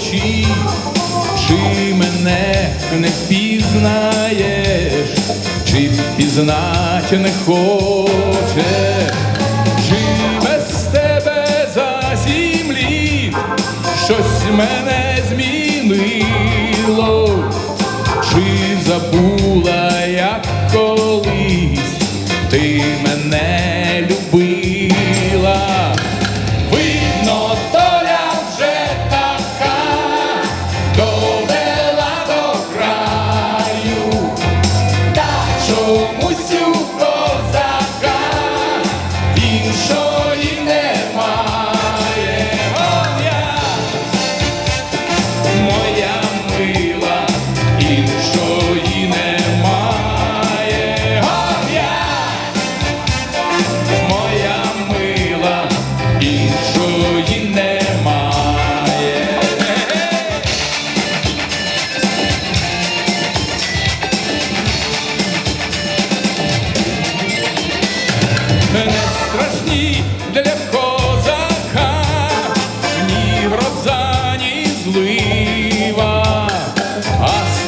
чи мене не впізнаєш, чи впізнать не хочеш, чи без тебе за землі щось мене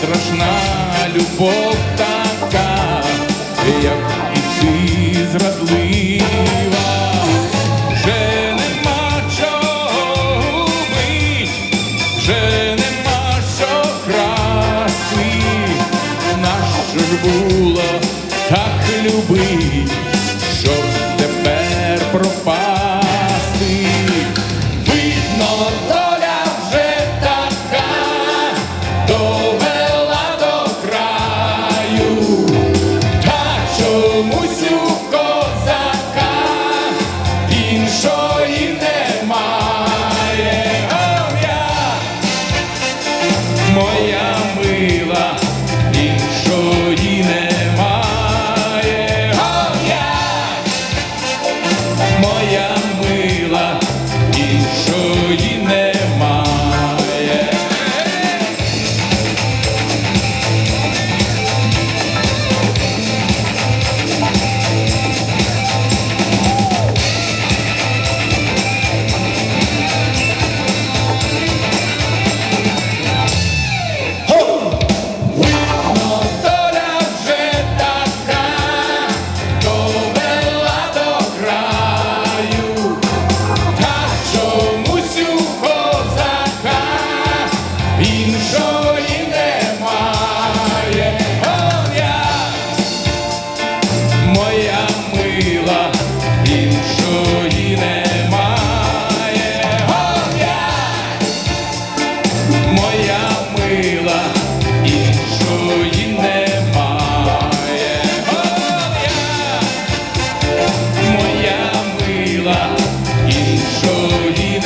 страшна любов така, як і ти зрадлива. Вже нема чого губить, вже нема що красти, нащо ж було так любить. go. іншої.